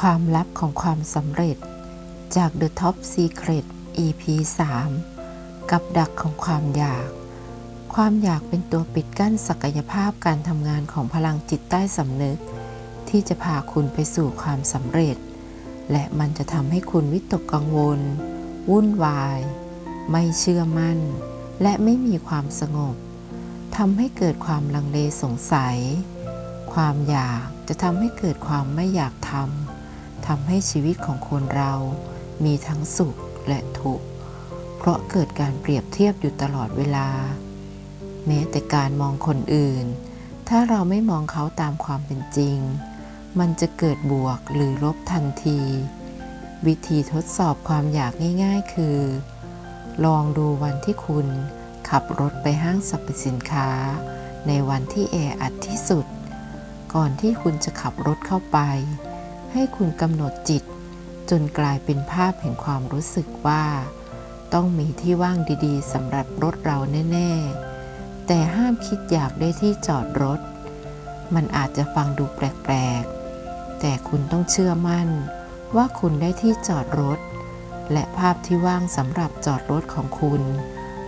ความลับของความสำเร็จจาก The Top Secret EP 3 กับดักของความอยาก ความอยากเป็นตัวปิดกั้นศักยภาพการทำงานของพลังจิตใต้สำนึก ที่จะพาคุณไปสู่ความสำเร็จ และมันจะทำให้คุณวิตกกังวล วุ่นวาย ไม่เชื่อมั่น และไม่มีความสงบทำให้เกิดความลังเลสงสัย ความอยากจะทำให้เกิดความไม่อยากทำำให้ชีวิตของคนเรามีทั้งสุขและทุกข์ เพราะเกิดการเปรียบเทียบอยู่ตลอดเวลา แม้แต่การมองคนอื่น ถ้าเราไม่มองเขาตามความเป็นจริง มันจะเกิดบวกหรือลบทันที วิธีทดสอบความอยากง่ายๆ คือ ลองดูวันที่คุณขับรถไปห้างสรรพสินค้า ในวันที่แออัดที่สุด ก่อนที่คุณจะขับรถเข้าไป ให้คุณกำหนดจิต จนกลายเป็นภาพแห่งความรู้สึกว่า ต้องมีที่ว่างดีๆสำหรับรถเราแน่ๆ แต่ห้ามคิดอยากได้ที่จอดรถ มันอาจจะฟังดูแปลกๆ แต่คุณต้องเชื่อมั่นว่าคุณได้ที่จอดรถ และภาพที่ว่างสำหรับจอดรถของคุณ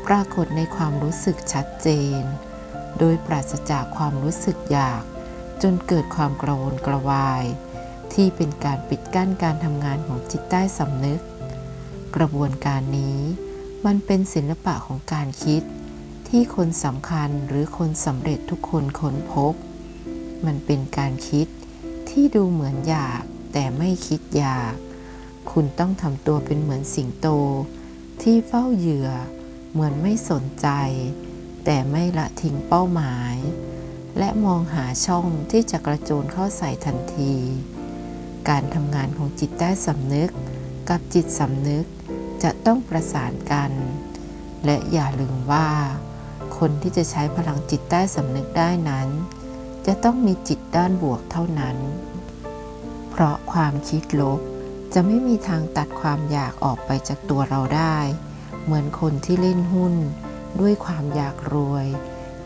ปรากฏในความรู้สึกชัดเจน โดยปราศจากความรู้สึกอยาก จนเกิดความกระวนกระวาย ที่เป็นการปิดกั้นการทำงานของจิตใต้สำนึก กระบวนการนี้มันเป็นศิลปะของการคิด ที่คนสำคัญหรือคนสำเร็จทุกคนค้นพบ มันเป็นการคิดที่ดูเหมือนอยากแต่ไม่คิดอยาก คุณต้องทำตัวเป็นเหมือนสิงโต ที่เฝ้าเหยื่อ เหมือนไม่สนใจ แต่ไม่ละทิ้งเป้าหมาย และมองหาช่องที่จะกระโจนเข้าใส่ทันที การทำงานของจิตใต้สำนึก กับจิตสำนึกจะต้องประสานกัน และอย่าลืมว่า คนที่จะใช้พลังจิตใต้สำนึกได้นั้น จะต้องมีจิตด้านบวกเท่านั้น เพราะความคิดลบจะไม่มีทางตัดความอยากออกไปจากตัวเราได้ เหมือนคนที่เล่นหุ้น ด้วยความอยากรวย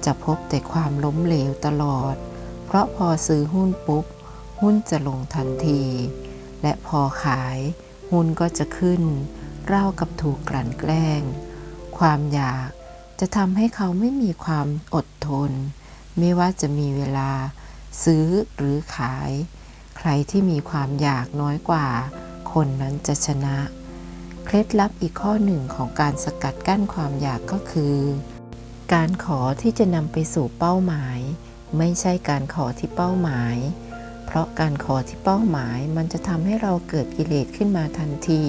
จะพบแต่ความล้มเหลวตลอด เพราะพอซื้อหุ้นปุ๊บ หุ้นจะลงทันที และพอขายหุ้นก็จะขึ้นเล่ากับถูกกลั่นแกล้ง ความอยากจะทำให้เขาไม่มีความอดทน ไม่ว่าจะมีเวลาซื้อหรือขาย ใครที่มีความอยากน้อยกว่า คนนั้นจะชนะ เคล็ดลับอีกข้อหนึ่งของการสกัดกั้นความอยากก็คือ การขอที่จะนำไปสู่เป้าหมาย ไม่ใช่การขอที่เป้าหมาย เพราะการขอที่เป้าหมายมันจะทำให้เราเกิดกิเลสขึ้นมาทันที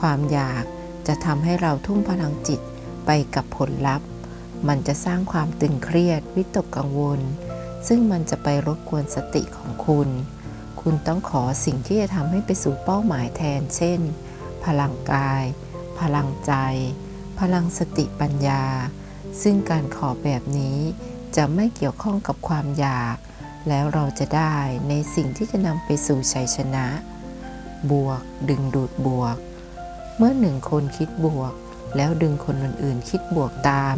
ความอยากจะทำให้เราทุ่มพลังจิตไปกับผลลัพธ์ มันจะสร้างความตึงเครียด วิตกกังวล ซึ่งมันจะไปรบกวนสติของคุณ คุณต้องขอสิ่งที่จะทำให้ไปสู่เป้าหมายแทน เช่น พลังกาย พลังใจ พลังสติปัญญา ซึ่งการขอแบบนี้จะไม่เกี่ยวข้องกับความอยาก แล้วเราจะได้ในสิ่งที่จะนำไปสู่ชัยชนะ บวก ดึงดูดบวก เมื่อหนึ่งคนคิดบวก แล้วดึงคนอื่นๆ คิดบวกตาม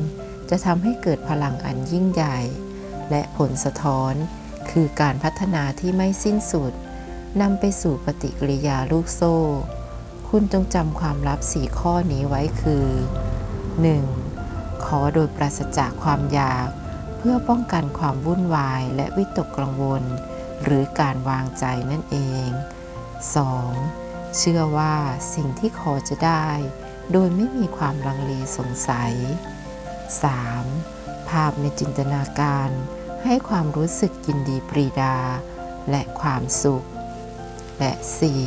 จะทำให้เกิดพลังอันยิ่งใหญ่ และผลสะท้อนคือการพัฒนาที่ไม่สิ้นสุดนำไปสู่ปฏิกิริยาลูกโซ่ คุณจงจำความลับสี่ข้อนี้ไว้คือ 1. ขอโดยปราศจากความอยาก เพื่อป้องกันความวุ่นวายและวิตกกังวล หรือการวางใจนั่นเอง 2. เชื่อว่าสิ่งที่ขอจะได้ โดยไม่มีความลังเลสงสัย 3. ภาพในจินตนาการ ให้ความรู้สึกยินดีปรีดา และความสุข และ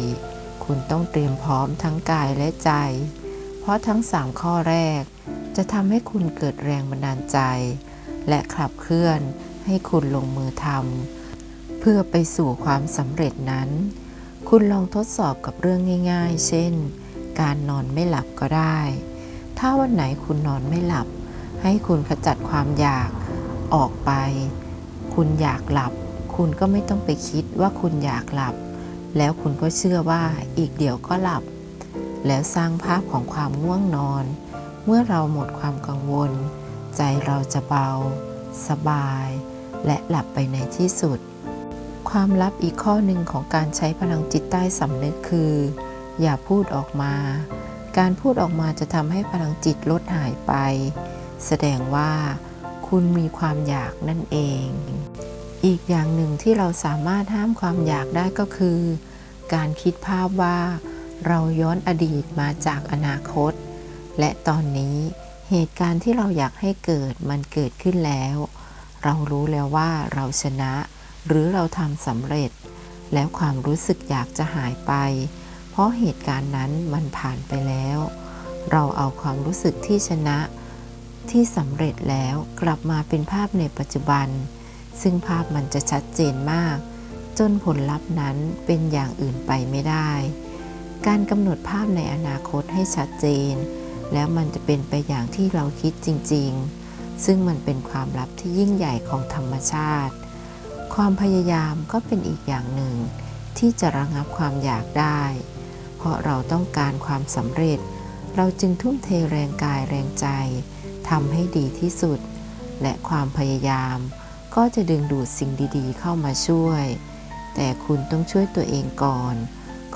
4. คุณต้องเตรียมพร้อมทั้งกายและใจ เพราะทั้ง 3 ข้อแรก จะทำให้คุณเกิดแรงบันดาลใจ และขับเคลื่อนให้คุณลงมือทำเพื่อไปสู่ความสำเร็จนั้น คุณลองทดสอบกับเรื่องง่าย ๆ เช่น การนอนไม่หลับก็ได้ ถ้าวันไหนคุณนอนไม่หลับ ให้คุณขจัดความอยากออกไป คุณอยากหลับ คุณก็ไม่ต้องไปคิดว่าคุณอยากหลับ แล้วคุณก็เชื่อว่าอีกเดี๋ยวก็หลับ แล้วสร้างภาพของความง่วงนอน เมื่อเราหมดความกังวล ใจเราจะเบา สบาย และหลับไปในที่สุด ความลับอีกข้อหนึ่งของการใช้พลังจิตใต้สำนึกคือ อย่าพูดออกมา การพูดออกมาจะทำให้พลังจิตลดหายไป แสดงว่า คุณมีความอยากนั่นเอง อีกอย่างหนึ่งที่เราสามารถห้ามความอยากได้ก็คือ การคิดภาพว่า เราย้อนอดีตมาจากอนาคต และตอนนี้ เหตุการณ์ที่เราอยากให้เกิดมันเกิดขึ้นแล้ว เรารู้แล้วว่าเราชนะ หรือเราทำสำเร็จ แล้วความรู้สึกอยากจะหายไป เพราะเหตุการณ์นั้นมันผ่านไปแล้ว เราเอาความรู้สึกที่ชนะ ที่สำเร็จแล้วกลับมาเป็นภาพในปัจจุบัน ซึ่งภาพมันจะชัดเจนมาก จนผลลัพธ์นั้นเป็นอย่างอื่นไปไม่ได้ การกำหนดภาพในอนาคตให้ชัดเจน แล้วมันจะเป็นไปอย่างที่เราคิดจริงๆ ซึ่งมันเป็นความลับที่ยิ่งใหญ่ของธรรมชาติ ความพยายามก็เป็นอีกอย่างหนึ่ง ที่จะระงับความอยากได้ เพราะเราต้องการความสำเร็จ เราจึงทุ่มเทแรงกายแรงใจทำให้ดีที่สุด และความพยายามก็จะดึงดูดสิ่งดีๆ เข้ามาช่วย แต่คุณต้องช่วยตัวเองก่อน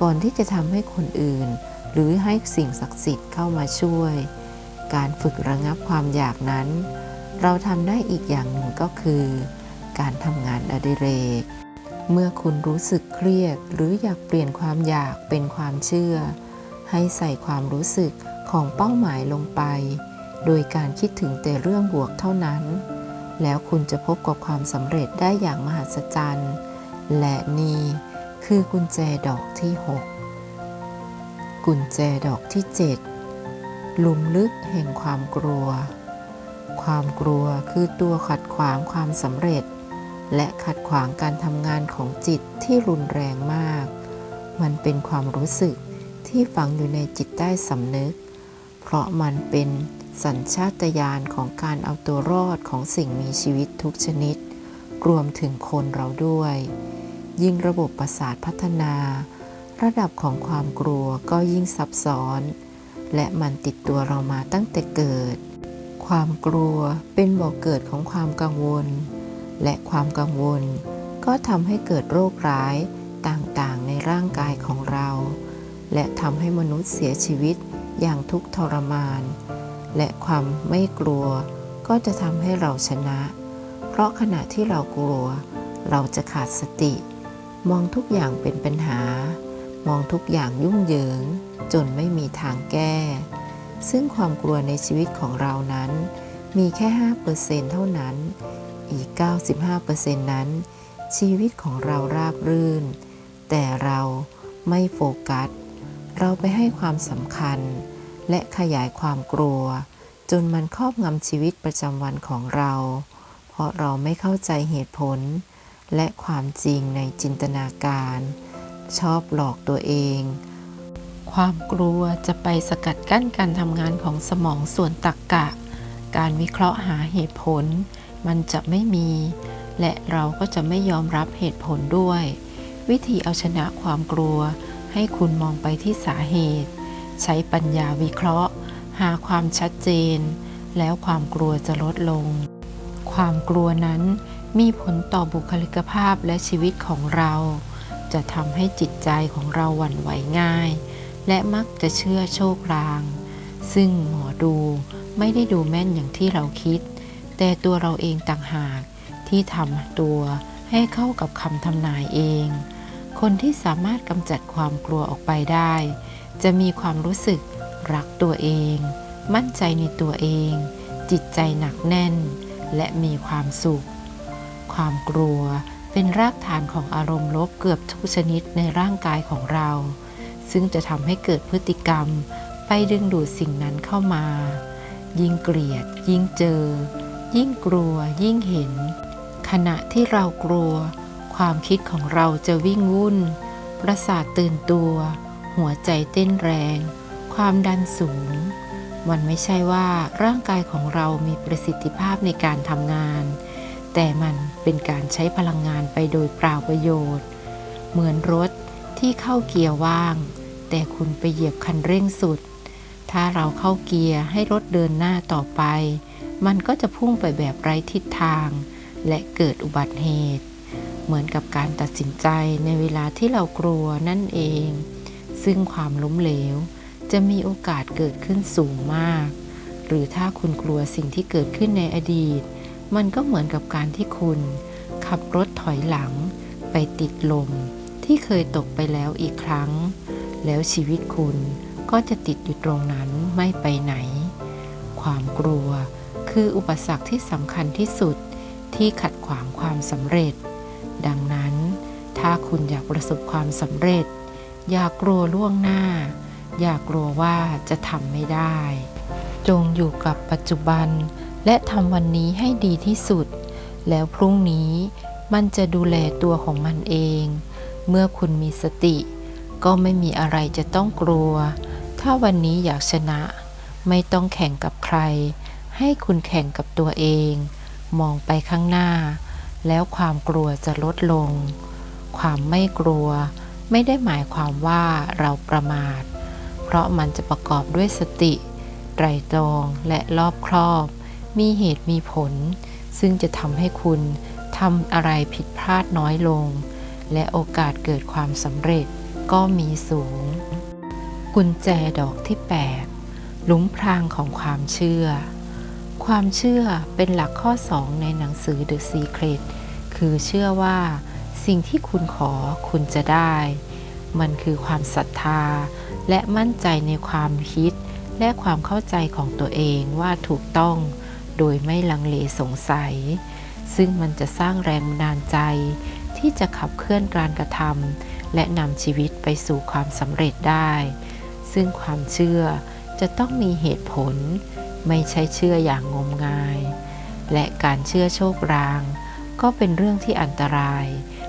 ก่อนที่จะทำให้คนอื่น หรือให้สิ่งศักดิ์สิทธิ์เข้ามาช่วย การฝึกระงับความอยากนั้น เราทำได้อีกอย่างหนึ่งก็คือ การทำงานอดิเรก เมื่อคุณรู้สึกเครียด หรืออยากเปลี่ยนความอยากเป็นความเชื่อ ให้ใส่ความรู้สึกของเป้าหมายลงไป โดยการคิดถึงแต่เรื่องบวกเท่านั้น แล้วคุณจะพบกับความสำเร็จได้อย่างมหัศจรรย์ และนี่คือกุญแจดอกที่ 6 กุญแจดอกที่7หลุมลึกแห่งความกลัว ความกลัวคือตัวขัดขวางความสำเร็จ และขัดขวางการทำงานของจิตที่รุนแรงมาก มันเป็นความรู้สึกที่ฝังอยู่ในจิตใต้สำนึก เพราะมันเป็นสัญชาตญาณของการเอาตัวรอดของสิ่งมีชีวิตทุกชนิด รวมถึงคนเราด้วย ยิ่งระบบประสาทพัฒนา ระดับของความกลัวก็ยิ่งซับซ้อน และมันติดตัวเรามาตั้งแต่เกิด ความกลัวเป็นบ่อกเกิดของความกังวล และความกังวล ก็ทำให้เกิดโรคร้ายต่างๆ ในร่างกายของเรา และทำให้มนุษย์เสียชีวิตอย่างทุกทรมาน และความไม่กลัว ก็จะทำให้เราชนะ เพราะขณะที่เรากลัว เราจะขาดสติ มองทุกอย่างเป็นปัญหา มองทุกอย่างยุ่งเหยิง จนไม่มีทางแก้ ซึ่งความกลัวในชีวิตของเรานั้น มีแค่ 5%เท่านั้น อีก 95%นั้น ชีวิตของเราราบรื่น แต่เราไม่โฟกัส เราไปให้ความสำคัญ และขยายความกลัว จนมันครอบงำชีวิตประจำวันของเรา เพราะเราไม่เข้าใจเหตุผล และความจริงในจินตนาการ ชอบหลอกตัวเอง ความกลัวจะไปสกัดกั้นการทำงานของสมองส่วนตรรกกะ การวิเคราะห์หาเหตุผล มันจะไม่มี และเราก็จะไม่ยอมรับเหตุผลด้วย วิธีเอาชนะความกลัว ให้คุณมองไปที่สาเหตุ ใช้ปัญญาวิเคราะห์ หาความชัดเจน แล้วความกลัวจะลดลง ความกลัวนั้นมีผลต่อบุคลิกภาพและชีวิตของเรา จะทำให้จิตใจของเราหวั่นไหวง่าย และมักจะเชื่อโชคลาง ซึ่งหมอดูไม่ได้ดูแม่นอย่างที่เราคิด แต่ตัวเราเองต่างหากที่ทำตัวให้เข้ากับคำทำนายเอง คนที่สามารถกำจัดความกลัวออกไปได้ จะมีความรู้สึกรักตัวเอง มั่นใจในตัวเอง จิตใจหนักแน่น และมีความสุข ความกลัว เป็นรากฐานของอารมณ์ลบเกือบทุกชนิดในร่างกายของเรา ซึ่งจะทำให้เกิดพฤติกรรม ไปดึงดูดสิ่งนั้นเข้ามา ยิ่งเกลียด ยิ่งเจอ ยิ่งกลัว ยิ่งเห็น ขณะที่เรากลัว ความคิดของเราจะวิ่งวุ่น ประสาทตื่นตัว หัวใจเต้นแรง ความดันสูง มันไม่ใช่ว่าร่างกายของเรามีประสิทธิภาพในการทำงาน แต่มันเป็นการใช้พลังงานไปโดยเปล่าประโยชน์ เหมือนรถที่เข้าเกียร์ว่าง แต่คุณไปเหยียบคันเร่งสุด ถ้าเราเข้าเกียร์ให้รถเดินหน้าต่อไป มันก็จะพุ่งไปแบบไร้ทิศทาง และเกิดอุบัติเหตุ เหมือนกับการตัดสินใจในเวลาที่เรากลัวนั่นเอง ซึ่งความล้มเหลว จะมีโอกาสเกิดขึ้นสูงมาก หรือถ้าคุณกลัวสิ่งที่เกิดขึ้นในอดีต มันก็เหมือนกับการที่คุณ ขับรถถอยหลัง ไปติดลมที่เคยตกไปแล้วอีกครั้ง แล้วชีวิตคุณก็จะติดอยู่ตรงนั้นไม่ไปไหน ความกลัวคืออุปสรรคที่สำคัญที่สุดที่ขัดขวางความสำเร็จ ดังนั้น ถ้าคุณอยากประสบความสำเร็จ อย่ากลัวล่วงหน้า อย่ากลัวว่าจะทำไม่ได้ จงอยู่กับปัจจุบัน และทำวันนี้ให้ดีที่สุด แล้วพรุ่งนี้มันจะดูแลตัวของมันเอง เมื่อคุณมีสติ ก็ไม่มีอะไรจะต้องกลัว ถ้าวันนี้อยากชนะ ไม่ต้องแข่งกับใคร ให้คุณแข่งกับตัวเอง มองไปข้างหน้า แล้วความกลัวจะลดลง ความไม่กลัว ไม่ได้หมายความว่าเราประมาท เพราะมันจะประกอบด้วยสติ ไตรตรองและรอบครอบ มีเหตุมีผล ซึ่งจะทำให้คุณทำอะไรผิดพลาดน้อยลง และโอกาสเกิดความสำเร็จก็มีสูง กุญแจดอกที่ 8 หลุมพรางของความเชื่อ ความเชื่อเป็นหลักข้อ 2 ในหนังสือ The Secret คือเชื่อว่าสิ่งที่คุณขอคุณจะได้ มันคือความศรัทธา และมั่นใจในความคิด และความเข้าใจของตัวเองว่าถูกต้อง โดยไม่ลังเลสงสัย ซึ่งมันจะสร้างแรงบันดาลใจ ที่จะขับเคลื่อนการกระทำและนำชีวิตไปสู่ความสำเร็จได้ ซึ่งความเชื่อจะต้องมีเหตุผล ไม่ใช่เชื่ออย่างงมงาย และการเชื่อโชคราง ก็เป็นเรื่องที่อันตราย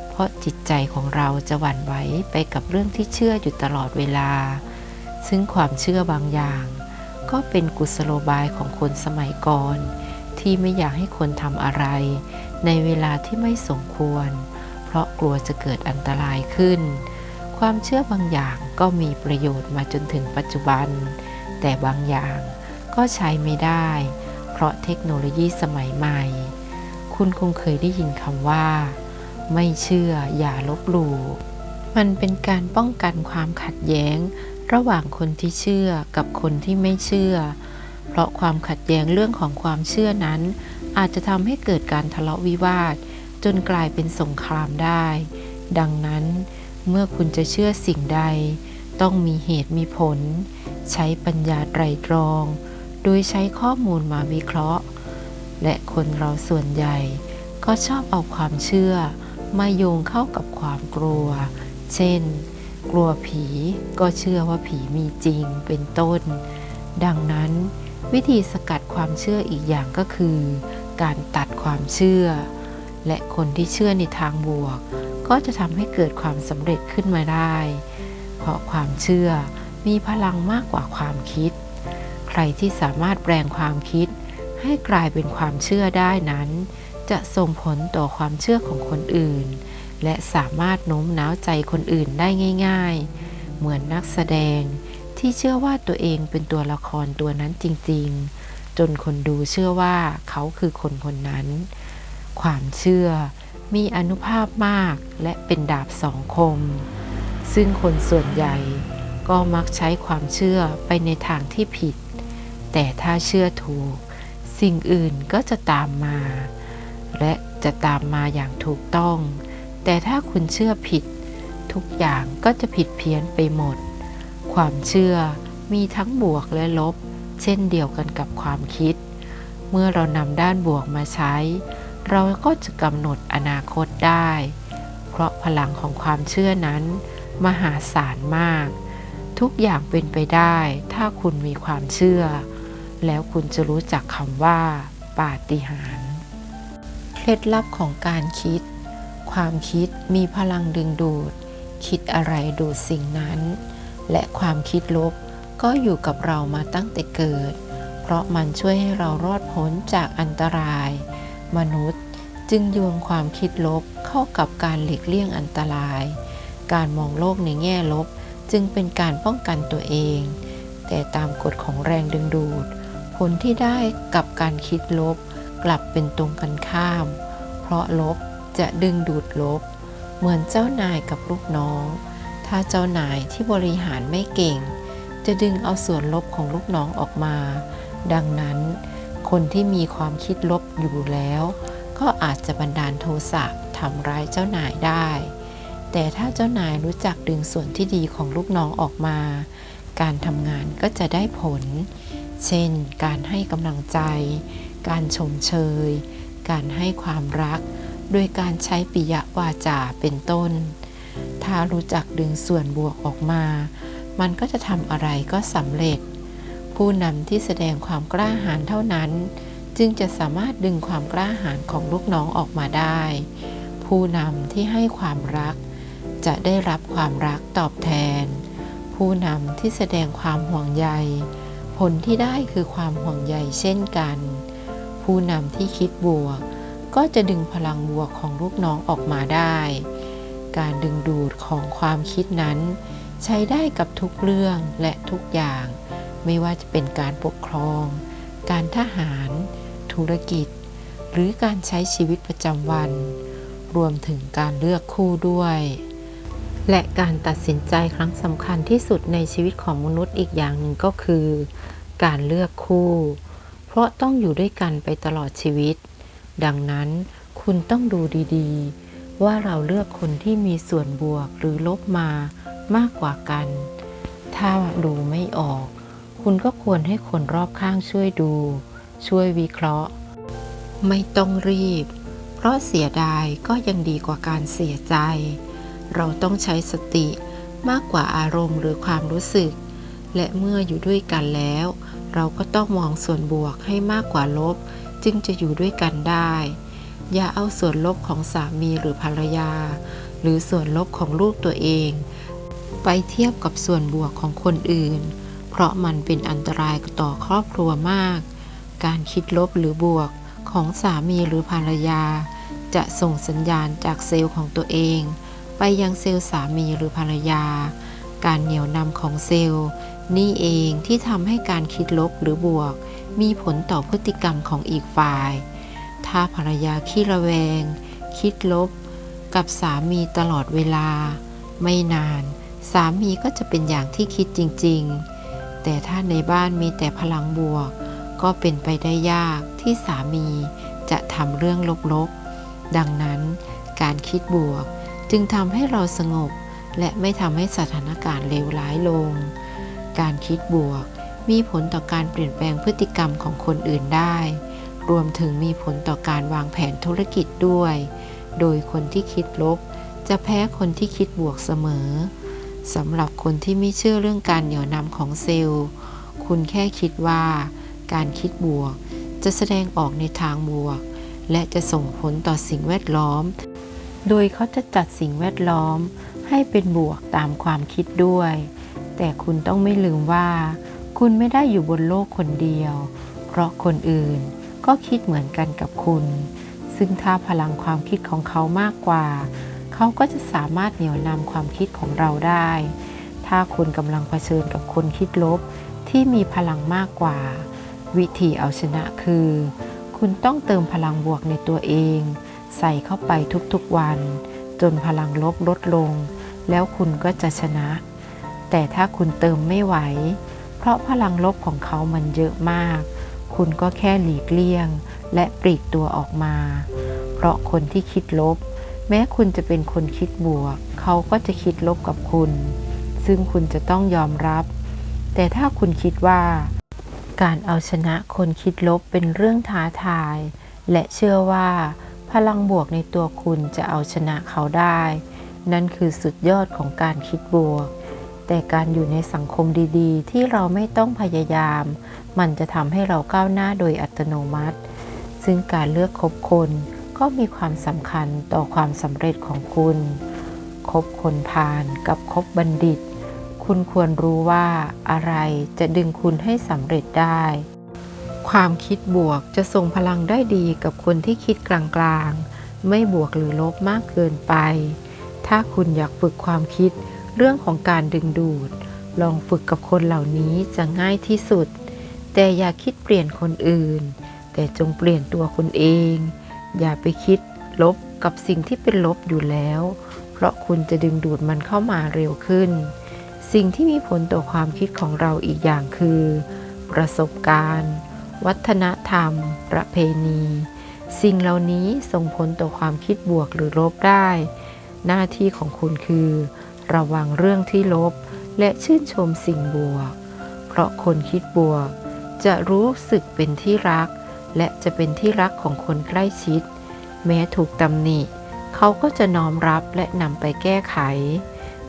เพราะจิตใจของเราจะหวั่นไหวไปกับเรื่องที่เชื่ออยู่ตลอดเวลา ซึ่งความเชื่อบางอย่าง ก็เป็นกุศโลบายของคนสมัยก่อน ที่ไม่อยากให้คนทำอะไร ในเวลาที่ไม่สมควร เพราะกลัวจะเกิดอันตรายขึ้น ความเชื่อบางอย่างก็มีประโยชน์มาจนถึงปัจจุบัน แต่บางอย่างก็ใช้ไม่ได้ เพราะเทคโนโลยีสมัยใหม่ คุณคงเคยได้ยินคำว่า ไม่เชื่ออย่าลบหลู่มันเป็นการป้องกันความขัดแย้ง ระหว่างคนที่เชื่อกับคนที่ไม่เชื่อ เพราะความขัดแย้งเรื่องของความเชื่อนั้น อาจจะทำให้เกิดการทะเลาะวิวาท จนกลายเป็นสงครามได้ ดังนั้น เมื่อคุณจะเชื่อสิ่งใด ต้องมีเหตุมีผล ใช้ปัญญาไตรตรอง โดยใช้ข้อมูลมาวิเคราะห์ และคนเราส่วนใหญ่ ก็ชอบเอาความเชื่อ มาโยงเข้ากับความกลัว เช่น กลัวผีก็เชื่อว่าผีมีจริงเป็นต้น ดังนั้น วิธีสกัดความเชื่ออีกอย่างก็คือ การตัดความเชื่อ และคนที่เชื่อในทางบวก ก็จะทำให้เกิดความสำเร็จขึ้นมาได้ เพราะความเชื่อมีพลังมากกว่าความคิด ใครที่สามารถแปลงความคิด ให้กลายเป็นความเชื่อได้นั้น จะส่งผลต่อความเชื่อของคนอื่น และสามารถโน้มน้าวใจคนอื่นได้ง่าย ๆ เหมือนนักแสดงที่เชื่อว่าตัวเองเป็นตัวละครตัวนั้นจริง ๆ จนคนดูเชื่อว่าเขาคือคนคนนั้น ความเชื่อมีอนุภาพมากและเป็นดาบสองคม ซึ่งคนส่วนใหญ่ก็มักใช้ความเชื่อไปในทางที่ผิด แต่ถ้าเชื่อถูก สิ่งอื่นก็จะตามมา และจะตามมาอย่างถูกต้อง แต่ถ้าคุณเชื่อผิด ทุกอย่างก็จะผิดเพี้ยนไปหมด ความเชื่อมีทั้งบวกและลบ เช่นเดียวกันกับความคิด เมื่อเรานำด้านบวกมาใช้ เราก็จะกำหนดอนาคตได้ เพราะพลังของความเชื่อนั้น มหาศาลมาก ทุกอย่างเป็นไปได้ ถ้าคุณมีความเชื่อ แล้วคุณจะรู้จักคำว่าปาฏิหาริย์เคล็ดลับของการคิด ความคิดมีพลังดึงดูด คิดอะไรดูดสิ่งนั้น และความคิดลบก็อยู่กับเรามาตั้งแต่เกิด เพราะมันช่วยให้เรารอดพ้นจากอันตราย มนุษย์จึงโยงความคิดลบเข้ากับการหลีกเลี่ยงอันตราย การมองโลกในแง่ลบจึงเป็นการป้องกันตัวเอง แต่ตามกฎของแรงดึงดูด ผลที่ได้กับการคิดลบกลับเป็นตรงกันข้าม เพราะลบ จะดึงดูดลบ เหมือนเจ้านายกับลูกน้อง ถ้าเจ้านายที่บริหารไม่เก่ง จะดึงเอาส่วนลบของลูกน้องออกมา ดังนั้น คนที่มีความคิดลบอยู่แล้ว ก็อาจจะบันดาลโทสะทำร้ายเจ้านายได้ แต่ถ้าเจ้านายรู้จักดึงส่วนที่ดีของลูกน้องออกมา การทำงานก็จะได้ผล เช่น การให้กำลังใจ การชมเชย การให้ความรัก โดยการใช้ปิยวาจาเป็นต้น ถ้ารู้จักดึงส่วนบวกออกมา มันก็จะทำอะไรก็สำเร็จ ผู้นำที่แสดงความกล้าหาญเท่านั้น จึงจะสามารถดึงความกล้าหาญของลูกน้องออกมาได้ ผู้นำที่ให้ความรัก จะได้รับความรักตอบแทน ผู้นำที่แสดงความห่วงใย ผลที่ได้คือความห่วงใยเช่นกัน ผู้นำที่คิดบวก ก็จะดึงพลังบวกของลูกน้องออกมาได้ การดึงดูดของความคิดนั้น ใช้ได้กับทุกเรื่องและทุกอย่าง ไม่ว่าจะเป็นการปกครอง การทหาร ธุรกิจ หรือการใช้ชีวิตประจำวัน รวมถึงการเลือกคู่ด้วย และการตัดสินใจครั้งสำคัญที่สุดในชีวิตของมนุษย์อีกอย่างหนึ่งก็คือ การเลือกคู่ เพราะต้องอยู่ด้วยกันไปตลอดชีวิต ดังนั้นคุณต้องดูดีๆ ว่าเราเลือกคนที่มีส่วนบวกหรือลบมามากกว่ากัน ถ้าดูไม่ออก คุณก็ควรให้คนรอบข้างช่วยดู ช่วยวิเคราะห์ ไม่ต้องรีบ เพราะเสียดายก็ยังดีกว่าการเสียใจ เราต้องใช้สติมากกว่าอารมณ์หรือความรู้สึก และเมื่ออยู่ด้วยกันแล้ว เราก็ต้องมองส่วนบวกให้มากกว่าลบ จึงจะอยู่ด้วยกันได้ อย่าเอาส่วนลบของสามีหรือภรรยา หรือส่วนลบของลูกตัวเอง ไปเทียบกับส่วนบวกของคนอื่น เพราะมันเป็นอันตรายต่อครอบครัวมาก การคิดลบหรือบวกของสามีหรือภรรยา จะส่งสัญญาณจากเซลล์ของตัวเอง ไปยังเซลล์สามีหรือภรรยา การเหนี่ยวนำของเซลล์ นี่เองที่ทำให้การคิดลบหรือบวก มีผลต่อพฤติกรรมของอีกฝ่าย ถ้าภรรยาขี้ระแวง คิดลบ กับสามีตลอดเวลา ไม่นาน สามีก็จะเป็นอย่างที่คิดจริง ๆ แต่ถ้าในบ้านมีแต่พลังบวก ก็เป็นไปได้ยากที่สามีจะทำเรื่องลบๆ ดังนั้นการคิดบวกจึงทำให้เราสงบและไม่ทำให้สถานการณ์เลวร้ายลง การคิดบวก มีผลต่อการเปลี่ยนแปลงพฤติกรรมของคนอื่นได้ รวมถึงมีผลต่อการวางแผนธุรกิจด้วย โดยคนที่คิดลบ จะแพ้คนที่คิดบวกเสมอสำหรับคนที่ไม่เชื่อเรื่องการเหนี่ยวนำของเซลล์ คุณแค่คิดว่า การคิดบวก จะแสดงออกในทางบวก และจะส่งผลต่อสิ่งแวดล้อม โดยเขาจะจัดสิ่งแวดล้อม ให้เป็นบวกตามความคิดด้วย แต่คุณต้องไม่ลืมว่า คุณไม่ได้อยู่บนโลกคนเดียว เพราะคนอื่นก็คิดเหมือนกันกับคุณ ซึ่งถ้าพลังความคิดของเขามากกว่า เขาก็จะสามารถเหนี่ยวนำความคิดของเราได้ ถ้าคุณกำลังเผชิญกับคนคิดลบที่มีพลังมากกว่า วิธีเอาชนะคือ คุณต้องเติมพลังบวกในตัวเอง ใส่เข้าไปทุกๆวัน จนพลังลบลดลง แล้วคุณก็จะชนะ แต่ถ้าคุณเติมไม่ไหว เพราะพลังลบของเขามันเยอะมาก คุณก็แค่หลีกเลี่ยง และปลีกตัวออกมา เพราะคนที่คิดลบ แม้คุณจะเป็นคนคิดบวก เขาก็จะคิดลบกับคุณ ซึ่งคุณจะต้องยอมรับ แต่ถ้าคุณคิดว่า การเอาชนะคนคิดลบเป็นเรื่องท้าทาย และเชื่อว่า พลังบวกในตัวคุณจะเอาชนะเขาได้ นั่นคือสุดยอดของการคิดบวก แต่การอยู่ในสังคมดีๆ ที่เราไม่ต้องพยายาม มันจะทำให้เราก้าวหน้าโดยอัตโนมัติ ซึ่งการเลือกคบคนก็มีความสำคัญต่อความสำเร็จของคุณ คบคนพาลกับคบบัณฑิต คุณควรรู้ว่าอะไรจะดึงคุณให้สำเร็จได้ ความคิดบวกจะส่งพลังได้ดีกับคนที่คิดกลางๆ ไม่บวกหรือลบมากเกินไป ถ้าคุณอยากฝึกความคิด เรื่องของการดึงดูด ลองฝึกกับคนเหล่านี้จะง่ายที่สุด แต่อย่าคิดเปลี่ยนคนอื่น แต่จงเปลี่ยนตัวคุณเอง อย่าไปคิดลบกับสิ่งที่เป็นลบอยู่แล้วเพเพราะคุณจะดึงดูดมันเข้ามาเร็วขึ้น สิ่งที่มีผลต่อความคิดของเราอีกอย่างคือ ประสบการณ์ วัฒนธรรม ประเพณี สิ่งเหล่านี้ส่งผลต่อความคิดบวกหรือลบได้ หน้าที่ของคุณคือ ระวังเรื่องที่ลบและชื่นชมสิ่งบวก เพราะคนคิดบวก จะรู้สึกเป็นที่รัก และจะเป็นที่รักของคนใกล้ชิด แม้ถูกตำหนิ เขาก็จะน้อมรับและนำไปแก้ไข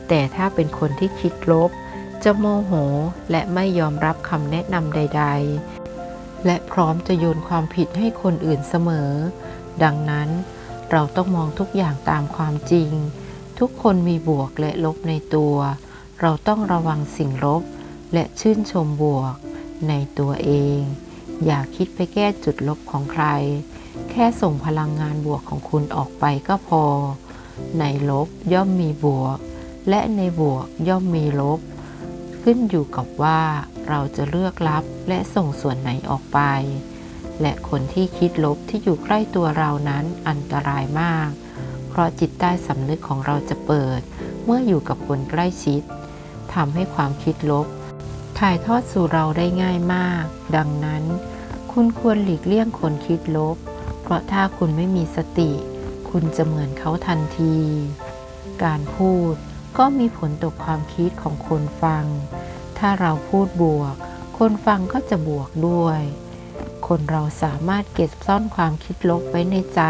แต่ถ้าเป็นคนที่คิดลบ จะโมโหและไม่ยอมรับคำแนะนำใด ๆ และพร้อมจะโยนความผิดให้คนอื่นเสมอ ดังนั้นเราต้องมองทุกอย่างตามความจริง ทุกคนมีบวกและลบในตัว เราต้องระวังสิ่งลบ และชื่นชมบวก ในตัวเอง อย่าคิดไปแก้จุดลบของใคร แค่ส่งพลังงานบวกของคุณออกไปก็พอ ในลบย่อมมีบวก และในบวกย่อมมีลบ ขึ้นอยู่กับว่าเราจะเลือกรับและส่งส่วนไหนออกไป และคนที่คิดลบที่อยู่ใกล้ตัวเรานั้นอันตรายมาก เพราะจิตใต้สำนึกของเราจะเปิด เมื่ออยู่กับคนใกล้ชิดทำให้ความคิดลบ ถ่ายทอดสู่เราได้ง่ายมาก ดังนั้น คุณควรหลีกเลี่ยงคนคิดลบ เพราะถ้าคุณไม่มีสติ คุณจะเหมือนเขาทันที การพูดก็มีผลต่อความคิดของคนฟัง ถ้าเราพูดบวก คนฟังก็จะบวกด้วย คนเราสามารถเก็บซ่อนความคิดลบไว้ในใจ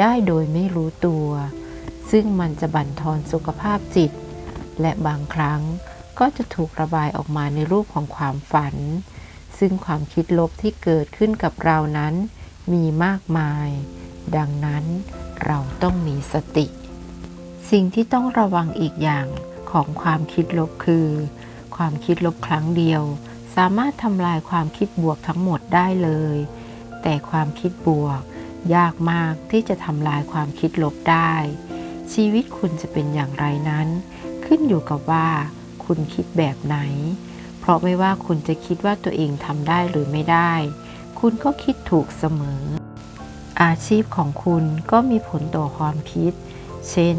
ได้โดยไม่รู้ตัว ซึ่งมันจะบั่นทอนสุขภาพจิต และบางครั้งก็จะถูกระบายออกมาในรูปของความฝัน ซึ่งความคิดลบที่เกิดขึ้นกับเรานั้น มีมากมาย ดังนั้นเราต้องมีสติ สิ่งที่ต้องระวังอีกอย่างของความคิดลบคือ ความคิดลบครั้งเดียว สามารถทำลายความคิดบวกทั้งหมดได้เลย แต่ความคิดบวก ยากมากที่จะทำลายความคิดลบได้ ชีวิตคุณจะเป็นอย่างไรนั้น ขึ้นอยู่กับว่า คุณคิดแบบไหน เพราะไม่ว่าคุณจะคิดว่าตัวเองทำได้หรือไม่ได้ คุณก็คิดถูกเสมอ อาชีพของคุณก็มีผลต่อความคิด เช่น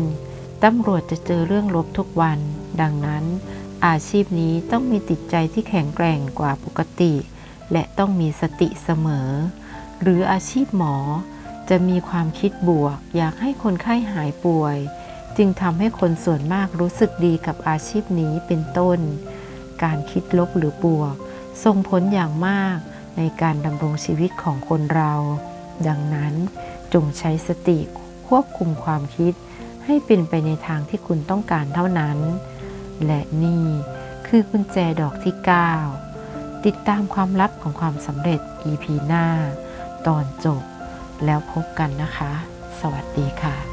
ตำรวจจะเจอเรื่องลบทุกวัน ดังนั้น อาชีพนี้ต้องมีจิตใจที่แข็งแกร่งกว่าปกติ และต้องมีสติเสมอ หรืออาชีพหมอ จะมีความคิดบวก อยากให้คนไข้หายป่วย จึงทำให้คนส่วนมากรู้สึกดีกับอาชีพนี้เป็นต้น การคิดลบหรือบวก ส่งผลอย่างมากในการดำรงชีวิตของคนเรา ดังนั้นจงใช้สติควบคุมความคิด ให้เป็นไปในทางที่คุณต้องการเท่านั้น และนี่คือกุญแจดอกที่ 9 ติดตามความลับของความสำเร็จ EP หน้า ตอนจบ แล้วพบกันนะคะ สวัสดีค่ะ